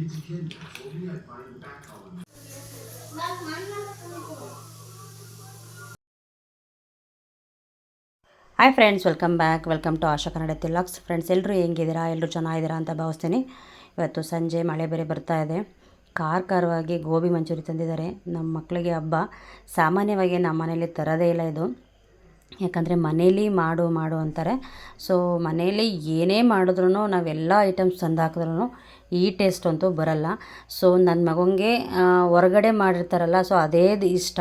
Hi friends welcome back welcome to Asha Kannada ತಿಲಾಕ್ಸ್ friends ಎಲ್ಲರೂ ಹೆಂಗಿದ್ದೀರಾ? ಎಲ್ಲರೂ ಚೆನ್ನಾಗಿದ್ದೀರಾ ಅಂತ ಭಾವಿಸ್ತೀನಿ. ಇವತ್ತು ಸಂಜೆ ಮಳೆ ಬೇರೆ ಬರ್ತಾ ಇದೆ. ಖಾರ ಖಾರವಾಗಿ ಗೋಬಿ ಮಂಚೂರಿ ತಂದಿದ್ದಾರೆ. ನಮ್ಮ ಮಕ್ಕಳಿಗೆ ಹಬ್ಬ. ಸಾಮಾನ್ಯವಾಗಿ ನಮ್ಮ ಮನೇಲಿ ತರೋದೇ ಇಲ್ಲ ಇದು. ಯಾಕಂದರೆ ಮನೇಲಿ ಮಾಡು ಮಾಡು ಅಂತಾರೆ. ಸೊ ಮನೇಲಿ ಏನೇ ಮಾಡಿದ್ರೂ ನಾವೆಲ್ಲ ಐಟಮ್ಸ್ ತಂದು ಹಾಕಿದ್ರೂ ಈ ಟೇಸ್ಟ್ ಅಂತೂ ಬರಲ್ಲ. ಸೊ ನನ್ನ ಮಗನಿಗೆ ಹೊರಗಡೆ ಮಾಡಿರ್ತಾರಲ್ಲ ಸೊ ಅದೇ ಇಷ್ಟ.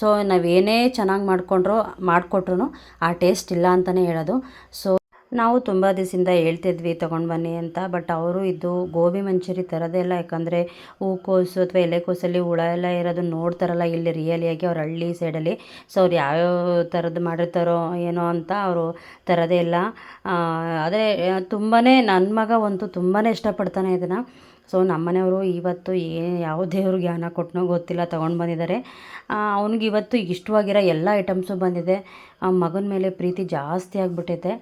ಸೊ ನಾವೇನೇ ಚೆನ್ನಾಗಿ ಮಾಡಿಕೊಂಡ್ರು ಮಾಡಿಕೊಟ್ರು ಆ ಟೇಸ್ಟ್ ಇಲ್ಲ ಅಂತಲೇ ಹೇಳೋದು. ಸೊ ನಾವು ತುಂಬ ದಿವಸದಿಂದ ಹೇಳ್ತಿದ್ವಿ, ತೊಗೊಂಡು ಬನ್ನಿ ಅಂತ. ಬಟ್ ಅವರು ಇದು ಗೋಬಿ ಮಂಚೂರಿ ತರೋದೇ ಇಲ್ಲ. ಯಾಕಂದರೆ ಹೂಕೋಸು ಅಥವಾ ಎಲೆಕೋಸಲ್ಲಿ ಹುಳ ಎಲ್ಲ ಇರೋದು ನೋಡ್ತಾರಲ್ಲ, ಇಲ್ಲಿ ರಿಯಲಿಯಾಗಿ ಅವ್ರ ಹಳ್ಳಿ ಸೈಡಲ್ಲಿ ಸೊ ಅವ್ರು ಯಾವ್ಯಾವ ಥರದ್ದು ಮಾಡಿರ್ತಾರೋ ಏನೋ ಅಂತ ಅವರು ತರೋದೇ ಇಲ್ಲ. ಆದರೆ ತುಂಬಾ ನನ್ನ ಮಗ ಅಂತೂ ತುಂಬಾ ಇಷ್ಟಪಡ್ತಾನೆ ಇದನ್ನು. ಸೊ ನಮ್ಮನೆಯವರು ಇವತ್ತು ಏ, ಯಾವ ದೇವ್ರ ಜ್ಞಾನ ಕೊಟ್ಟನೋ ಗೊತ್ತಿಲ್ಲ, ತೊಗೊಂಡು ಬಂದಿದ್ದಾರೆ ಅವನಿಗೆ ಇವತ್ತು ಇಷ್ಟವಾಗಿರೋ ಎಲ್ಲ ಐಟಮ್ಸು ಬಂದಿದೆ. ಆ, ಮಗನ ಮೇಲೆ ಪ್ರೀತಿ ಜಾಸ್ತಿ ಆಗಿಬಿಟ್ಟೈತೆ.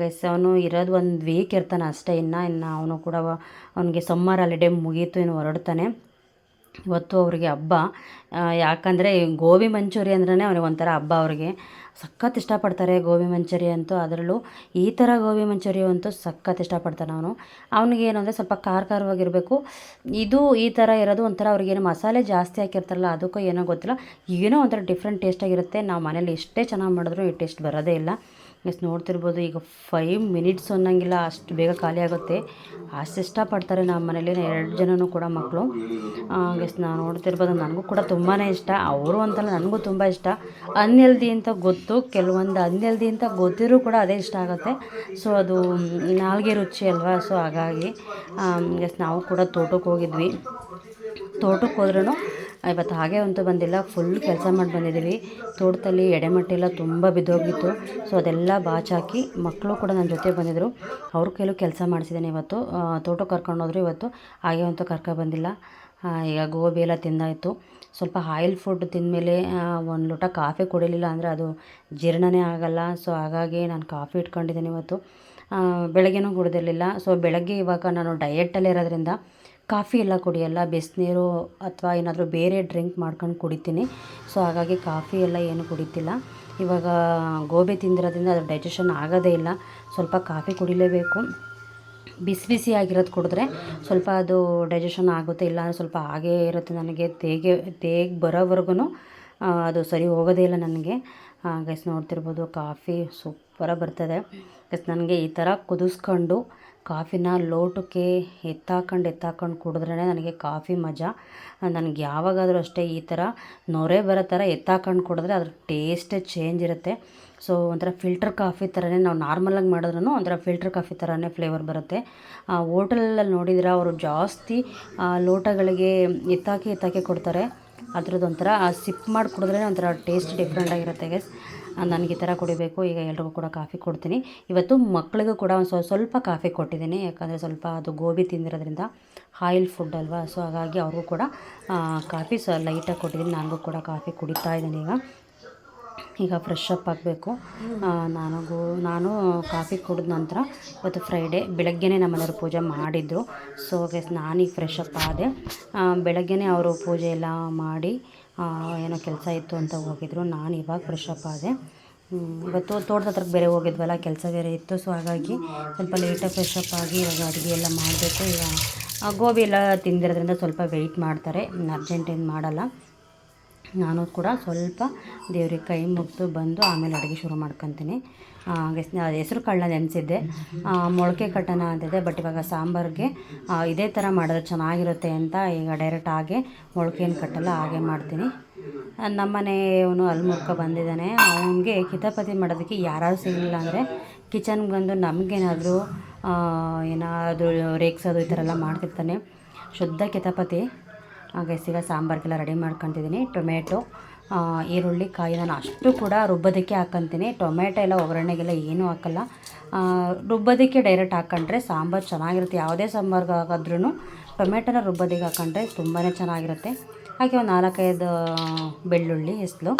ಗೈಸ್ ಅವನು ಇರೋದು ಒಂದು ವೀಕ್ ಇರ್ತಾನೆ ಅಷ್ಟೇ, ಇನ್ನು ಇನ್ನು ಅವನು ಕೂಡ ಅವನಿಗೆ ಸಮ್ಮರ್ ಹಾಲಿಡೇ ಮುಗೀತು ಇನ್ನು ಹೊರಡ್ತಾನೆ. ಇವತ್ತು ಅವ್ರಿಗೆ ಹಬ್ಬ. ಯಾಕಂದರೆ ಗೋಬಿ ಮಂಚೂರಿ ಅಂದ್ರೇ ಅವ್ನಿಗೆ ಒಂಥರ ಹಬ್ಬ ಅವ್ರಿಗೆ. ಸಖತ್ ಇಷ್ಟಪಡ್ತಾರೆ ಗೋಬಿ ಮಂಚೂರಿ ಅಂತೂ, ಅದರಲ್ಲೂ ಈ ಥರ ಗೋಬಿ ಮಂಚೂರಿ ಅಂತೂ ಸಖತ್ ಇಷ್ಟಪಡ್ತಾನೆ ಅವನು. ಅವನಿಗೆ ಏನು ಅಂದರೆ ಸ್ವಲ್ಪ ಖಾರ ಖಾರವಾಗಿರಬೇಕು. ಇದು ಈ ಥರ ಇರೋದು ಒಂಥರ ಅವ್ರಿಗೇನು ಮಸಾಲೆ ಜಾಸ್ತಿ ಹಾಕಿರ್ತಾರಲ್ಲ, ಅದಕ್ಕೂ ಏನೋ ಗೊತ್ತಿಲ್ಲ. ಏನೋ ಒಂಥರ ಡಿಫ್ರೆಂಟ್ ಟೇಸ್ಟಾಗಿರುತ್ತೆ ನಾವು ಮನೇಲಿ ಎಷ್ಟೇ ಚೆನ್ನಾಗಿ ಮಾಡಿದ್ರು ಈ ಟೇಸ್ಟ್ ಬರೋದೇ ಇಲ್ಲ. ಎಸ್ ನೋಡ್ತಿರ್ಬೋದು, ಈಗ ಫೈವ್ ಮಿನಿಟ್ಸ್ ಅನ್ನೋಂಗಿಲ್ಲ, ಅಷ್ಟು ಬೇಗ ಖಾಲಿ ಆಗುತ್ತೆ. ಅಷ್ಟು ಇಷ್ಟಪಡ್ತಾರೆ ನಮ್ಮ ಮನೇಲಿ ಎರಡು ಜನನೂ ಕೂಡ ಮಕ್ಕಳು ಗೆಸ್ ನಾವು ನೋಡ್ತಿರ್ಬೋದು, ನನಗೂ ಕೂಡ ತುಂಬಾ ಇಷ್ಟ. ಅವರು ಅಂತಲ್ಲ, ನನಗೂ ತುಂಬ ಇಷ್ಟ. ಅನ್ಯಲ್ದಿ ಅಂತ ಗೊತ್ತು, ಕೆಲವೊಂದು ಅನ್ಯಲ್ದಿ ಅಂತ ಗೊತ್ತಿರೂ ಕೂಡ ಅದೇ ಇಷ್ಟ ಆಗುತ್ತೆ. ಸೊ ಅದು ನಾಲ್ಗೆ ರುಚಿ ಅಲ್ವಾ? ಸೊ ಹಾಗಾಗಿ ಗೆಸ್ ನಾವು ಕೂಡ ತೋಟಕ್ಕೆ ಹೋಗಿದ್ವಿ. ತೋಟಕ್ಕೆ ಹೋದ್ರೂ ಇವತ್ತು ಹಾಗೆ ಅಂತೂ ಬಂದಿಲ್ಲ. ಫುಲ್ ಕೆಲಸ ಮಾಡಿ ಬಂದಿದ್ದೀವಿ ತೋಟದಲ್ಲಿ ಎಡೆಮಟ್ಟೆಲ್ಲ ತುಂಬ ಬಿದ್ದೋಗಿತ್ತು. ಸೊ ಅದೆಲ್ಲ ಬಾಚಾಕಿ ಮಕ್ಕಳು ಕೂಡ ನನ್ನ ಜೊತೆ ಬಂದಿದ್ದರು ಅವ್ರ ಕೈಲೂ ಕೆಲಸ ಮಾಡಿಸಿದ್ದೇನೆ ಇವತ್ತು. ತೋಟಕ್ಕೆ ಕರ್ಕೊಂಡೋದ್ರು ಇವತ್ತು. ಹಾಗೆ ಅಂತೂ ಕರ್ಕೊ ಬಂದಿಲ್ಲ. ಈಗ ಗೋಬಿ ಎಲ್ಲ ತಿಂದಾಯಿತು. ಸ್ವಲ್ಪ ಆಯಿಲ್ ಫುಡ್ ತಿಂದಮೇಲೆ ಒಂದು ಲೋಟ ಕಾಫಿ ಕುಡಿಲಿಲ್ಲ ಅಂದರೆ ಅದು ಜೀರ್ಣನೇ ಆಗಲ್ಲ. ಸೊ ಹಾಗಾಗಿ ನಾನು ಕಾಫಿ ಇಟ್ಕೊಂಡಿದ್ದೀನಿ ಇವತ್ತು. ಬೆಳಗ್ಗೆನೂ ಕುಡ್ದಿರಲಿಲ್ಲ. ಸೊ ಬೆಳಗ್ಗೆ ಇವಾಗ ನಾನು ಡಯೆಟ್ಟಲ್ಲಿ ಇರೋದ್ರಿಂದ ಕಾಫಿ ಎಲ್ಲ ಕುಡಿಯಲ್ಲ ಬಿಸಿನೀರು ಅಥವಾ ಏನಾದರೂ ಬೇರೆ ಡ್ರಿಂಕ್ ಮಾಡ್ಕೊಂಡು ಕುಡಿತೀನಿ. ಸೊ ಹಾಗಾಗಿ ಕಾಫಿ ಎಲ್ಲ ಏನು ಕುಡಿತಿಲ್ಲ. ಇವಾಗ ಗೋಬಿ ತಿಂದಿರೋದ್ರಿಂದ ಅದು ಡೈಜೆಷನ್ ಆಗೋದೇ ಇಲ್ಲ. ಸ್ವಲ್ಪ ಕಾಫಿ ಕುಡಿಲೇಬೇಕು. ಬಿಸಿ ಬಿಸಿ ಆಗಿರೋದು ಕುಡಿದ್ರೆ ಸ್ವಲ್ಪ ಅದು ಡೈಜೆಷನ್ ಆಗುತ್ತೆ. ಇಲ್ಲ ಅಂದರೆ ಸ್ವಲ್ಪ ಹಾಗೇ ಇರುತ್ತೆ ನನಗೆ. ತೇಗೆ, ತೇಗ್ ಬರೋವರೆಗೂ ಅದು ಸರಿ ಹೋಗೋದೇ ಇಲ್ಲ ನನಗೆ. ಗೈಸ್ ನೋಡ್ತಿರ್ಬೋದು ಕಾಫಿ ಸೂಪರಾಗಿ ಬರ್ತದೆ. ಗೈಸ್ ನನಗೆ ಈ ಥರ ಕುದಿಸ್ಕೊಂಡು ಕಾಫಿನ ಲೋಟಕ್ಕೆ ಎತ್ತಾಕೊಂಡು ಎತ್ತಾಕೊಂಡು ಕುಡಿದ್ರೇ ನನಗೆ ಕಾಫಿ ಮಜಾ. ನನಗೆ ಯಾವಾಗಾದರೂ ಅಷ್ಟೇ ಈ ಥರ ನೊರೆ ಬರೋ ಥರ ಎತ್ತಾಕೊಂಡು ಕುಡಿದ್ರೆ ಅದ್ರ ಟೇಸ್ಟೇ ಚೇಂಜ್ ಇರುತ್ತೆ. ಸೊ, ಒಂಥರ ಫಿಲ್ಟರ್ ಕಾಫಿ ಥರನೇ ನಾವು ನಾರ್ಮಲಾಗಿ ಮಾಡಿದ್ರೂ ಒಂಥರ ಫಿಲ್ಟರ್ ಕಾಫಿ ಥರನೇ ಫ್ಲೇವರ್ ಬರುತ್ತೆ. ಆ, ಹೋಟೆಲಲ್ಲಿ ನೋಡಿದ್ರೆ ಅವರು ಜಾಸ್ತಿ ಲೋಟಗಳಿಗೆ ಎತ್ತಾಕಿ ಎತ್ತಾಕಿ ಕೊಡ್ತಾರೆ. ಅದ್ರದ್ದು ಒಂಥರ ಸಿಪ್ ಮಾಡಿ ಕುಡಿದ್ರೆ ಒಂಥರ ಟೇಸ್ಟ್ ಡಿಫ್ರೆಂಟಾಗಿರುತ್ತೆ ಗೈಸ್ ನನಗೆ ಈ ಥರ ಕುಡಿಬೇಕು, ಈಗ ಎಲ್ರಿಗೂ ಕೂಡ ಕಾಫಿ ಕೊಡ್ತೀನಿ. ಇವತ್ತು ಮಕ್ಕಳಿಗೂ ಕೂಡ ಒಂದು ಸ್ವಲ್ಪ ಕಾಫಿ ಕೊಟ್ಟಿದ್ದೀನಿ. ಯಾಕಂದರೆ ಸ್ವಲ್ಪ ಅದು ಗೋಬಿ ತಿಂದಿರೋದ್ರಿಂದ ಆಯಿಲ್ ಫುಡ್ ಅಲ್ವಾ? ಸೊ ಹಾಗಾಗಿ ಅವ್ರಿಗೂ ಕೂಡ ಕಾಫಿ ಸ ಲೈಟಾಗಿ ಕೊಟ್ಟಿದ್ದೀನಿ. ನನಗೂ ಕೂಡ ಕಾಫಿ ಕುಡಿತಾ ಇದ್ದೀನಿ ಈಗ. ಈಗ ಫ್ರೆಶ್ ಅಪ್ ಆಗಬೇಕು. ನನಗೂ ನಾನು ಕಾಫಿ ಕುಡಿದ ನಂತರ ಇವತ್ತು ಫ್ರೈಡೇ ಬೆಳಗ್ಗೆನೇ ನಮ್ಮ ಮನೆಯವರು ಪೂಜೆ ಮಾಡಿದರು. ಸೊ ಗೆಸ್ ನಾನೀಗ ಫ್ರೆಶ್ ಅಪ್ ಆದೆ. ಬೆಳಗ್ಗೆನೇ ಅವರು ಪೂಜೆ ಎಲ್ಲ ಮಾಡಿ ಏನೋ ಕೆಲಸ ಇತ್ತು ಅಂತ ಹೋಗಿದ್ರು. ನಾನು ಇವಾಗ ಫ್ರೆಶ್ ಅಪ್ ಆದೆ. ಇವತ್ತು ತೋಟದ ಹತ್ರಕ್ಕೆ ಬೇರೆ ಹೋಗಿದ್ವಲ್ಲ, ಕೆಲಸ ಬೇರೆ ಇತ್ತು. ಸೊ ಹಾಗಾಗಿ ಸ್ವಲ್ಪ ಲೇಟಾಗಿ ಫ್ರೆಶ್ ಅಪ್ ಆಗಿ ಇವಾಗ ಅಡುಗೆ ಎಲ್ಲ ಮಾಡಬೇಕು. ಈಗ ಗೋಬಿ ಎಲ್ಲ ತಿಂದಿರೋದ್ರಿಂದ ಸ್ವಲ್ಪ ವೆಯ್ಟ್ ಮಾಡ್ತಾರೆ. ಅರ್ಜೆಂಟ್ ಏನು ಮಾಡಲ್ಲ. ನಾನು ಕೂಡ ಸ್ವಲ್ಪ ದೇವ್ರಿಗೆ ಕೈ ಮುಗಿದು ಬಂದು ಆಮೇಲೆ ಅಡುಗೆ ಶುರು ಮಾಡ್ಕೊತೀನಿ. ಹೆಸರು ಕಾಳನ್ನ ನೆನೆಸಿದ್ದೆ. ಮೊಳಕೆ ಕಟ್ಟೋಣ ಅಂತಿದೆ ಬಟ್ ಇವಾಗ ಸಾಂಬಾರಿಗೆ ಇದೇ ಥರ ಮಾಡಿದ್ರೆ ಚೆನ್ನಾಗಿರುತ್ತೆ ಅಂತ ಈಗ ಡೈರೆಕ್ಟ್ ಹಾಗೆ ಮೊಳಕೆಯನ್ನು ಕಟ್ಟಲ್ಲ, ಹಾಗೆ ಮಾಡ್ತೀನಿ. ನಮ್ಮನೆಯವನು ಅಲ್ಲಿ ಮುರ್ಕ ಬಂದಿದ್ದಾನೆ. ಅವನಿಗೆ ಕಿತಾಪತಿ ಮಾಡೋದಕ್ಕೆ ಯಾರು ಸಿಗಲಿಲ್ಲ ಅಂದರೆ ಕಿಚನ್ಗೆ ಬಂದು ನಮಗೇನಾದರೂ ಏನಾದರೂ ರೇಕ್ಸೋದು ಈ ಥರ ಎಲ್ಲ ಮಾಡ್ತಿರ್ತಾನೆ. ಶುದ್ಧ ಕಿತಾಪತಿ. ಗೈಸಿಗ ಸಾಂಬಾರಿಗೆಲ್ಲ ರೆಡಿ ಮಾಡ್ಕೊತಿದ್ದೀನಿ. ಟೊಮೆಟೊ ಈರುಳ್ಳಿ ಕಾಯಿ ನಾನು ಅಷ್ಟು ಕೂಡ ರುಬ್ಬೋದಕ್ಕೆ ಹಾಕ್ಕೊತೀನಿ ಟೊಮೆಟೊ ಎಲ್ಲ ಒಗ್ಗರಣೆಗೆಲ್ಲ ಏನೂ ಹಾಕಲ್ಲ. ರುಬ್ಬೋದಕ್ಕೆ ಡೈರೆಕ್ಟ್ ಹಾಕ್ಕೊಂಡ್ರೆ ಸಾಂಬಾರು ಚೆನ್ನಾಗಿರುತ್ತೆ. ಯಾವುದೇ ಸಾಂಬಾರ್ಗೆ ಹಾಕಿದ್ರೂ ಟೊಮೆಟೊನ ರುಬ್ಬೋದಿಗೆ ಹಾಕ್ಕೊಂಡ್ರೆ ತುಂಬಾ ಚೆನ್ನಾಗಿರುತ್ತೆ. ಹಾಗೆ ಒಂದು ನಾಲ್ಕೈದು ಬೆಳ್ಳುಳ್ಳಿ, ಹೆಸ್ಲು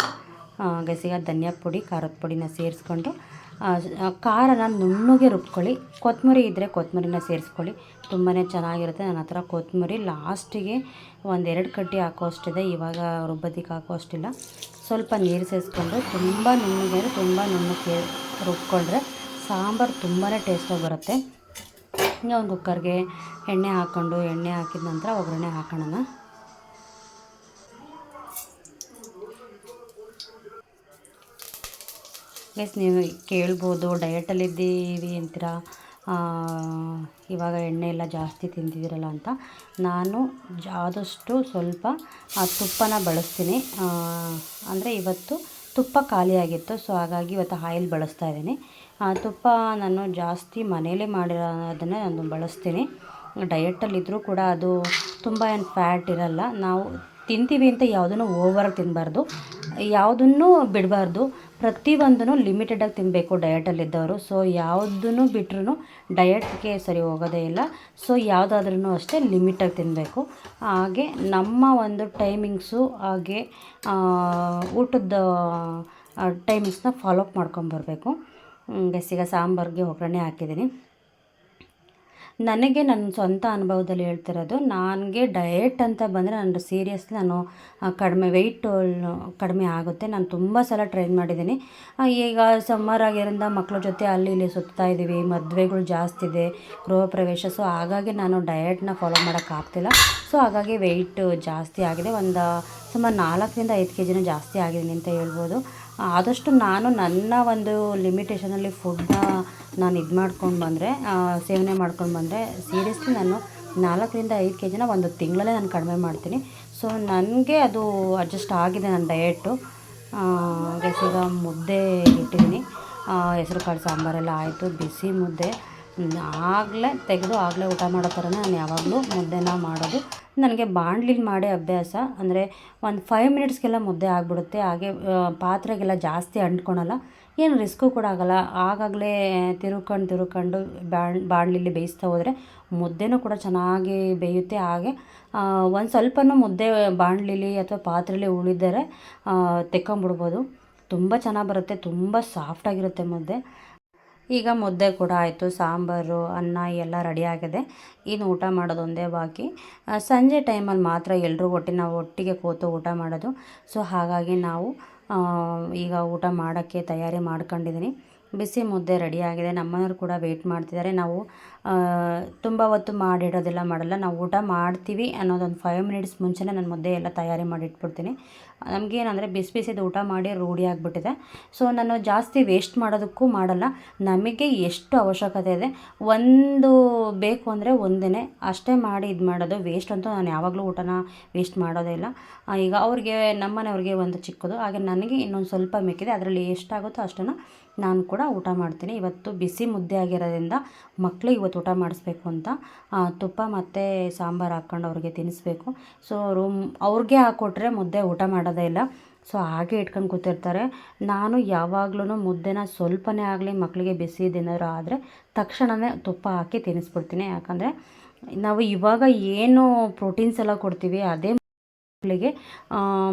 ಗೆಸಿಗೆ ಧನಿಯಾ ಪುಡಿ, ಖಾರದ ಪುಡಿನ ಸೇರಿಸ್ಕೊಂಡು ಖಾರನ ನುಣ್ಣಗೆ ರುಬ್ಕೊಳ್ಳಿ. ಕೊತ್ತಂಬರಿ ಇದ್ದರೆ ಕೊತ್ತಂಬರಿನ ಸೇರಿಸ್ಕೊಳ್ಳಿ. ತುಂಬಾ ಚೆನ್ನಾಗಿರುತ್ತೆ. ನನ್ನ ಹತ್ರ ಕೊತ್ತಂಬರಿ ಲಾಸ್ಟಿಗೆ ಒಂದೆರಡು ಕಡ್ಡಿ ಹಾಕೋಷ್ಟಿದೆ. ಇವಾಗ ರುಬ್ಬೋದಕ್ಕೆ ಹಾಕೋ ಅಷ್ಟಿಲ್ಲ ಸ್ವಲ್ಪ ನೀರು ಸೇರಿಸ್ಕೊಂಡು ತುಂಬ ನುಣ್ಣಗೆ ತುಂಬ ನುಣ್ಣಗೆ ರುಬ್ಕೊಂಡ್ರೆ ಸಾಂಬಾರು ತುಂಬಾ ಟೇಸ್ಟಾಗಿ ಬರುತ್ತೆ. ಈಗ ಒಂದು ಕುಕ್ಕರ್ಗೆ ಎಣ್ಣೆ ಹಾಕ್ಕೊಂಡು, ಎಣ್ಣೆ ಹಾಕಿದ ನಂತರ ಒಗ್ಗರಣೆ ಹಾಕೋಣ ಎಸ್ ನೀವು ಕೇಳ್ಬೋದು ಡಯಟಲ್ಲಿದ್ದೀವಿ ಅಂತೀರಾ? ಇವಾಗ ಎಣ್ಣೆ ಎಲ್ಲ ಜಾಸ್ತಿ ತಿಂತಿದ್ದೀರಲ್ಲ ಅಂತ. ನಾನು ಆದಷ್ಟು ಸ್ವಲ್ಪ ಆ, ತುಪ್ಪನ ಬಳಸ್ತೀನಿ. ಅಂದರೆ ಇವತ್ತು ತುಪ್ಪ ಖಾಲಿಯಾಗಿತ್ತು ಸೊ ಹಾಗಾಗಿ ಇವತ್ತು ಆಯಿಲ್ ಬಳಸ್ತಾ ಇದ್ದೀನಿ. ಆ, ತುಪ್ಪ ನಾನು ಜಾಸ್ತಿ ಮನೇಲೇ ಮಾಡಿರೋದನ್ನೇ ನಾನು ಬಳಸ್ತೀನಿ. ಡಯಟಲ್ಲಿದ್ದರೂ ಕೂಡ ಅದು ತುಂಬ ಏನು ಫ್ಯಾಟ್ ಇರಲ್ಲ. ನಾವು ತಿಂತೀವಿ ಅಂತ ಯಾವುದನ್ನು ಓವರ್ ತಿನ್ನಬಾರ್ದು ಯಾವುದನ್ನು ಬಿಡಬಾರ್ದು. ಪ್ರತಿಯೊಂದನ್ನು ಲಿಮಿಟೆಡಾಗಿ ತಿನ್ನಬೇಕು ಡಯಟಲ್ಲಿದ್ದವರು ಸೊ ಯಾವುದನ್ನು ಬಿಟ್ರೂ ಡಯಟ್ಗೆ ಸರಿ ಹೋಗೋದೇ ಇಲ್ಲ. ಸೊ ಯಾವುದಾದ್ರೂ ಅಷ್ಟೇ ಲಿಮಿಟಾಗಿ ತಿನ್ನಬೇಕು ಹಾಗೆ ನಮ್ಮ ಒಂದು ಟೈಮಿಂಗ್ಸು ಹಾಗೆ ಊಟದ ಟೈಮಿಂಗ್ಸ್ನ ಫಾಲೋ ಅಪ್ ಮಾಡ್ಕೊಂಬರ್ಬೇಕು ಗಸಿಗ ಸಾಂಬಾರಿಗೆ ಒಗ್ಗರಣೆ ಹಾಕಿದ್ದೀನಿ. ನನಗೆ ನನ್ನ ಸ್ವಂತ ಅನುಭವದಲ್ಲಿ ಹೇಳ್ತಿರೋದು, ನನಗೆ ಡಯೆಟ್ ಅಂತ ಬಂದರೆ ನಾನು ಸೀರಿಯಸ್ಲಿ ನಾನು ಕಡಿಮೆ ವೆಯ್ಟ್ ಕಡಿಮೆ ಆಗುತ್ತೆ. ನಾನು ತುಂಬ ಸಲ ಟ್ರೈನ್ ಮಾಡಿದ್ದೀನಿ. ಈಗ ಸಮ್ಮರ್ ಆಗಿರೋದ್ರಿಂದ ಮಕ್ಕಳ ಜೊತೆ ಅಲ್ಲಿ ಇಲ್ಲಿ ಸುತ್ತಾ ಇದ್ದೀವಿ, ಮದುವೆಗಳು ಜಾಸ್ತಿ ಇದೆ, ಗೃಹ ಪ್ರವೇಶ. ಸೊ ಹಾಗಾಗಿ ನಾನು ಡಯೆಟ್ನ ಫಾಲೋ ಮಾಡೋಕ್ಕಾಗ್ತಿಲ್ಲ ಸೊ ಹಾಗಾಗಿ ವೆಯ್ಟ್ ಜಾಸ್ತಿ ಆಗಿದೆ. ಒಂದು ಸುಮಾರು ನಾಲ್ಕರಿಂದ ಐದು ಕೆ ಜಿನೂ ಜಾಸ್ತಿ ಆಗಿದ್ದೀನಿ ಅಂತ ಹೇಳ್ಬೋದು. ಆದಷ್ಟು ನಾನು ನನ್ನ ಒಂದು ಲಿಮಿಟೇಷನಲ್ಲಿ ಫುಡ್ನ ನಾನು ಇದು ಮಾಡ್ಕೊಂಡು ಬಂದರೆ ಸೇವನೆ ಮಾಡ್ಕೊಂಡು ಬಂದರೆ ಸೀರಿಯಸ್ಲಿ ನಾನು ನಾಲ್ಕರಿಂದ ಐದು ಕೆ ಜಿನ ಒಂದು ತಿಂಗಳಲ್ಲೇ ನಾನು ಕಡಿಮೆ ಮಾಡ್ತೀನಿ. ಸೊ ನನಗೆ ಅದು ಅಡ್ಜಸ್ಟ್ ಆಗಿದೆ ನನ್ನ ಡಯೆಟ್ಟು ಈಗ ಮುದ್ದೆ ಇಟ್ಟಿದ್ದೀನಿ. ಹೆಸರು ಕಾಳು ಸಾಂಬಾರೆಲ್ಲ ಆಯಿತು, ಬಿಸಿ ಮುದ್ದೆ. ಆಗಲೇ ತೆಗೆದು ಆಗಲೇ ಊಟ ಮಾಡೋ ಥರ ನಾನು ಯಾವಾಗಲೂ ಮುದ್ದೆನ ಮಾಡೋದು. ನನಗೆ ಬಾಣಲಿಲಿ ಮಾಡೇ ಅಭ್ಯಾಸ, ಅಂದರೆ ಒಂದು ಫೈವ್ ಮಿನಿಟ್ಸ್ಗೆಲ್ಲ ಮುದ್ದೆ ಆಗಿಬಿಡುತ್ತೆ. ಹಾಗೆ ಪಾತ್ರೆಗೆಲ್ಲ ಜಾಸ್ತಿ ಅಂಟ್ಕೊಳಲ್ಲ. ಏನು ರಿಸ್ಕು ಕೂಡ ಆಗಲ್ಲ. ಆಗಾಗಲೇ ತಿರುಕೊಂಡು ತಿರುಕೊಂಡು ಬಾಣ್ ಬಾಣಲಿಲಿ ಬೇಯಿಸ್ತಾ ಹೋದರೆ ಮುದ್ದೆನೂ ಕೂಡ ಚೆನ್ನಾಗಿ ಬೇಯುತ್ತೆ. ಹಾಗೆ ಒಂದು ಸ್ವಲ್ಪನೂ ಮುದ್ದೆ ಬಾಣಲಿಲಿ ಅಥವಾ ಪಾತ್ರೆಲಿ ಉಳಿದರೆ ತೆಕ್ಕೊಂಬಿಡ್ಬೋದು. ತುಂಬ ಚೆನ್ನಾಗಿ ಬರುತ್ತೆ. ತುಂಬ ಸಾಫ್ಟಾಗಿರುತ್ತೆ ಮುದ್ದೆ. ಈಗ ಮುದ್ದೆ ಕೂಡ ಆಯಿತು, ಸಾಂಬಾರು, ಅನ್ನ ಎಲ್ಲ ರೆಡಿ ಆಗಿದೆ. ಇನ್ನು ಊಟ ಮಾಡೋದು ಒಂದೇ ಬಾಕಿ. ಸಂಜೆ ಟೈಮಲ್ಲಿ ಮಾತ್ರ ಎಲ್ಲರೂ ಒಟ್ಟಿ ನಾವು ಒಟ್ಟಿಗೆ ಕೂತು ಊಟ ಮಾಡೋದು. ಸೊ ಹಾಗಾಗಿ ನಾವು ಈಗ ಊಟ ಮಾಡೋಕ್ಕೆ ತಯಾರಿ ಮಾಡ್ಕೊಂಡಿದ್ದೀನಿ ಬಿಸಿ ಮುದ್ದೆ ರೆಡಿಯಾಗಿದೆ ನಮ್ಮನೆಯವರು ಕೂಡ ವೆಯ್ಟ್ ಮಾಡ್ತಿದ್ದಾರೆ. ನಾವು ತುಂಬ ಹೊತ್ತು ಮಾಡಿಡೋದೆಲ್ಲ ಮಾಡಲ್ಲ. ನಾವು ಊಟ ಮಾಡ್ತೀವಿ ಅನ್ನೋದೊಂದು ಫೈವ್ ಮಿನಿಟ್ಸ್ ಮುಂಚೆನೇ ನಾನು ಮುದ್ದೆ ಎಲ್ಲ ತಯಾರಿ ಮಾಡಿ ಇಟ್ಬಿಡ್ತೀನಿ ನಮಗೇನಂದರೆ ಬಿಸಿ ಬಿಸಿದು ಊಟ ಮಾಡಿ ರೂಢಿ ಆಗಿಬಿಟ್ಟಿದೆ. ಸೊ ನಾನು ಜಾಸ್ತಿ ವೇಸ್ಟ್ ಮಾಡೋದಕ್ಕೂ ಮಾಡಲ್ಲ. ನಮಗೆ ಎಷ್ಟು ಅವಶ್ಯಕತೆ ಇದೆ? ಒಂದು ಬೇಕು ಅಂದರೆ ಒಂದೇ ಅಷ್ಟೇ ಮಾಡಿ ಇದು ಮಾಡೋದು ವೇಸ್ಟ್ ಅಂತೂ ನಾನು ಯಾವಾಗಲೂ ಊಟನ ವೇಸ್ಟ್ ಮಾಡೋದೇ ಇಲ್ಲ. ಈಗ ಅವ್ರಿಗೆ, ನಮ್ಮನೆಯವ್ರಿಗೆ ಒಂದು ಚಿಕ್ಕದು. ಹಾಗೆ ನನಗೆ ಇನ್ನೊಂದು ಸ್ವಲ್ಪ ಮಿಕ್ಕಿದೆ. ಅದರಲ್ಲಿ ಎಷ್ಟಾಗುತ್ತೋ ಅಷ್ಟನ್ನು ನಾನು ಕೂಡ ಊಟ ಮಾಡ್ತೀನಿ. ಇವತ್ತು ಬಿಸಿ ಮುದ್ದೆ ಆಗಿರೋದ್ರಿಂದ ಮಕ್ಕಳು ಇವತ್ತು ಊಟ ಮಾಡಿಸ್ಬೇಕು ಅಂತ ತುಪ್ಪ ಮತ್ತು ಸಾಂಬಾರು ಹಾಕ್ಕೊಂಡು ಅವ್ರಿಗೆ ತಿನ್ನಿಸ್ಬೇಕು. ಸೊ, ರೂಮ್ ಅವ್ರಿಗೆ ಹಾಕ್ಕೊಟ್ರೆ ಮುದ್ದೆ ಊಟ ಮಾಡೋದೇ ಇಲ್ಲ. ಸೊ, ಹಾಗೆ ಇಟ್ಕೊಂಡು ಕೂತಿರ್ತಾರೆ. ನಾನು ಯಾವಾಗ್ಲೂ ಮುದ್ದೆನ ಸ್ವಲ್ಪನೇ ಆಗಲಿ ಮಕ್ಕಳಿಗೆ ಬಿಸಿ ಬಿಸಿದೇನಾದ್ರು ಆದರೆ ತಕ್ಷಣವೇ ತುಪ್ಪ ಹಾಕಿ ತಿನ್ನಿಸ್ಬಿಡ್ತೀನಿ. ಯಾಕಂದರೆ ನಾವು ಇವಾಗ ಏನು ಪ್ರೋಟೀನ್ಸ್ ಎಲ್ಲ ಕೊಡ್ತೀವಿ, ಅದೇ ಮಕ್ಕಳಿಗೆ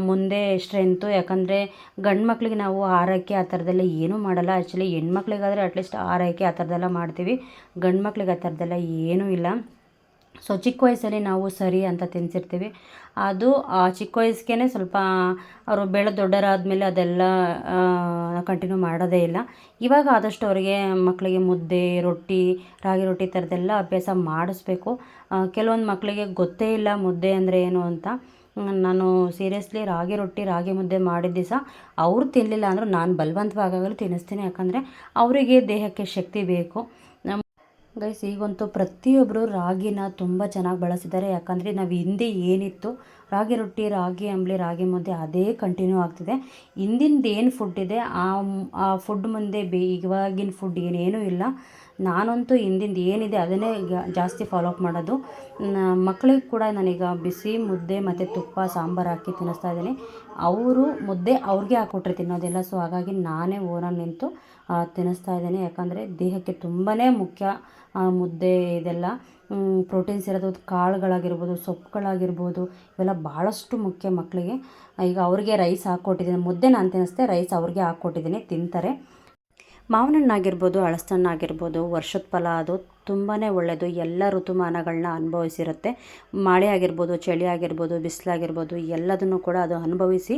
ಮುಂದೆ ಸ್ಟ್ರೆಂತು ಯಾಕಂದರೆ ಗಂಡು ಮಕ್ಕಳಿಗೆ ನಾವು ಆರೈಕೆ ಆ ಥರದ್ದೆಲ್ಲ ಏನೂ ಮಾಡಲ್ಲ. ಆ್ಯಕ್ಚುಲಿ ಹೆಣ್ಮಕ್ಳಿಗಾದರೆ ಅಟ್ಲೀಸ್ಟ್ ಆರೈಕೆ ಆ ಥರದೆಲ್ಲ ಮಾಡ್ತೀವಿ. ಗಂಡು ಮಕ್ಳಿಗೆ ಆ ಥರದ್ದೆಲ್ಲ ಏನೂ ಇಲ್ಲ. ಸೊ ಚಿಕ್ಕ ವಯಸ್ಸಲ್ಲಿ ನಾವು ಸರಿ ಅಂತ ತಿನ್ಸಿರ್ತೀವಿ. ಅದು ಆ ಚಿಕ್ಕ ವಯಸ್ಸಿಗೆ ಸ್ವಲ್ಪ ಅವರು ಬೆಳೆ ದೊಡ್ಡರಾದಮೇಲೆ ಅದೆಲ್ಲ ಕಂಟಿನ್ಯೂ ಮಾಡೋದೇ ಇಲ್ಲ. ಇವಾಗ ಆದಷ್ಟು ಅವರಿಗೆ ಮಕ್ಕಳಿಗೆ ಮುದ್ದೆ, ರೊಟ್ಟಿ, ರಾಗಿ ರೊಟ್ಟಿ ಥರದ್ದೆಲ್ಲ ಅಭ್ಯಾಸ ಮಾಡಿಸ್ಬೇಕು. ಕೆಲವೊಂದು ಮಕ್ಕಳಿಗೆ ಗೊತ್ತೇ ಇಲ್ಲ ಮುದ್ದೆ ಅಂದರೆ ಏನು ಅಂತ. ನಾನು ಸೀರಿಯಸ್ಲಿ ರಾಗಿ ರೊಟ್ಟಿ, ರಾಗಿ ಮುದ್ದೆ ಮಾಡಿದ ದಿವಸ ಅವ್ರು ತಿನ್ನಲಿಲ್ಲ ಅಂದರೂ ನಾನು ಬಲವಂತವಾಗಲೂ ತಿನ್ನಿಸ್ತೀನಿ. ಯಾಕಂದರೆ ಅವರಿಗೆ ದೇಹಕ್ಕೆ ಶಕ್ತಿ ಬೇಕು. ಗೈಸ್ ಈಗಂತೂ ಪ್ರತಿಯೊಬ್ಬರು ರಾಗಿನ ತುಂಬ ಚೆನ್ನಾಗಿ ಬಳಸಿದ್ದಾರೆ. ಯಾಕಂದರೆ ನಾವು ಹಿಂದೆ ಏನಿತ್ತು ರಾಗಿ ರೊಟ್ಟಿ, ರಾಗಿ ಅಂಬಲಿ, ರಾಗಿ ಮುದ್ದೆ ಅದೇ ಕಂಟಿನ್ಯೂ ಆಗ್ತಿದೆ. ಹಿಂದಿಂದು ಏನು ಫುಡ್ ಇದೆ, ಆ ಆ ಫುಡ್ ಮುಂದೆ ಬೇ, ಇವಾಗಿನ ಫುಡ್ ಏನೇನೂ ಇಲ್ಲ. ನಾನಂತೂ ಹಿಂದಿಂದು ಏನಿದೆ ಅದನ್ನೇ ಜಾಸ್ತಿ ಫಾಲೋ ಅಪ್ ಮಾಡೋದು. ಮಕ್ಕಳಿಗೆ ಕೂಡ ನಾನೀಗ ಬಿಸಿ ಮುದ್ದೆ ಮತ್ತು ತುಪ್ಪ, ಸಾಂಬಾರು ಹಾಕಿ ತಿನ್ನಿಸ್ತಾ ಇದ್ದೀನಿ. ಅವರು ಮುದ್ದೆ ಅವ್ರಿಗೆ ಹಾಕ್ಕೊಟ್ರೆ ತಿನ್ನೋದಿಲ್ಲ ಸೊ ಹಾಗಾಗಿ ನಾನೇ ಓನಾಗಿ ನಿಂತು ತಿನ್ನಿಸ್ತಾ ಇದ್ದೀನಿ. ಯಾಕಂದರೆ ದೇಹಕ್ಕೆ ತುಂಬಾ ಮುಖ್ಯ ಮುದ್ದೆ ಇದೆಲ್ಲ. ಪ್ರೋಟೀನ್ಸ್ ಇರೋದು, ಕಾಳುಗಳಾಗಿರ್ಬೋದು, ಸೊಪ್ಪುಗಳಾಗಿರ್ಬೋದು, ಇವೆಲ್ಲ ಭಾಳಷ್ಟು ಮುಖ್ಯ ಮಕ್ಕಳಿಗೆ ಈಗ ಅವ್ರಿಗೆ ರೈಸ್ ಹಾಕ್ಕೊಟ್ಟಿದ್ದೀನಿ. ಮುದ್ದೆ ನಾನು ತಿನ್ನಿಸ್ದೆ ರೈಸ್ ಅವ್ರಿಗೆ ಹಾಕ್ಕೊಟ್ಟಿದ್ದೀನಿ, ತಿಂತಾರೆ. ಮಾವಿನ ಹಣ್ಣಾಗಿರ್ಬೋದು ಹಳಸಣ್ಣಾಗಿರ್ಬೋದು ವರ್ಷದ ಫಲ ಅದು ತುಂಬಾ ಒಳ್ಳೆಯದು ಎಲ್ಲ ಋತುಮಾನಗಳನ್ನ ಅನುಭವಿಸಿರುತ್ತೆ. ಮಳೆ ಆಗಿರ್ಬೋದು, ಚಳಿ ಆಗಿರ್ಬೋದು, ಬಿಸಿಲಾಗಿರ್ಬೋದು, ಎಲ್ಲದನ್ನು ಕೂಡ ಅದು ಅನುಭವಿಸಿ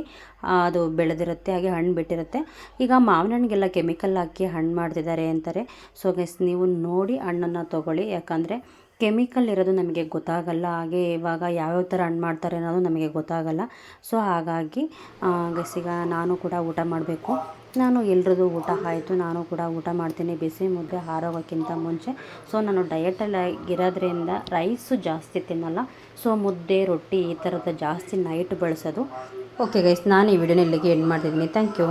ಅದು ಬೆಳೆದಿರುತ್ತೆ, ಹಾಗೆ ಹಣ್ಣು ಬಿಟ್ಟಿರುತ್ತೆ. ಈಗ ಮಾವಿನ ಹಣ್ಣಿಗೆಲ್ಲ ಕೆಮಿಕಲ್ ಹಾಕಿ ಹಣ್ಣು ಮಾಡ್ತಿದ್ದಾರೆ ಅಂತಾರೆ. ಸೊ ಗೆಸ್ ನೀವು ನೋಡಿ ಹಣ್ಣನ್ನು ತೊಗೊಳ್ಳಿ. ಯಾಕಂದರೆ ಕೆಮಿಕಲ್ ಇರೋದು ನಮಗೆ ಗೊತ್ತಾಗಲ್ಲ, ಹಾಗೆ ಇವಾಗ ಯಾವ್ಯಾವ ಥರ ಹಣ್ಣು ಮಾಡ್ತಾರೆ ಅನ್ನೋದು ನಮಗೆ ಗೊತ್ತಾಗಲ್ಲ. ಸೊ ಹಾಗಾಗಿ ಈಗ ನಾನು ಕೂಡ ಊಟ ಮಾಡಬೇಕು. ನಾನು ಎಲ್ರದ್ದು ಊಟ ಆಯಿತು, ನಾನು ಕೂಡ ಊಟ ಮಾಡ್ತೀನಿ ಬಿಸಿ ಮುದ್ದೆ ಹಾರೋಗೋಕ್ಕಿಂತ ಮುಂಚೆ. ಸೊ ನಾನು ಡಯಟಲ್ಲಿ ಇರೋದ್ರಿಂದ ರೈಸು ಜಾಸ್ತಿ ತಿನ್ನಲ್ಲ. ಸೊ ಮುದ್ದೆ, ರೊಟ್ಟಿ ಈ ಥರದ ಜಾಸ್ತಿ ನೈಟ್ ಬಳಸೋದು. ಓಕೆ ಗೈಸ್ ನಾನು ಈ ವಿಡಿಯೋನ ಇಲ್ಲಿಗೆ ಎಂಡ್ ಮಾಡ್ತಿದ್ದೀನಿ. Thank you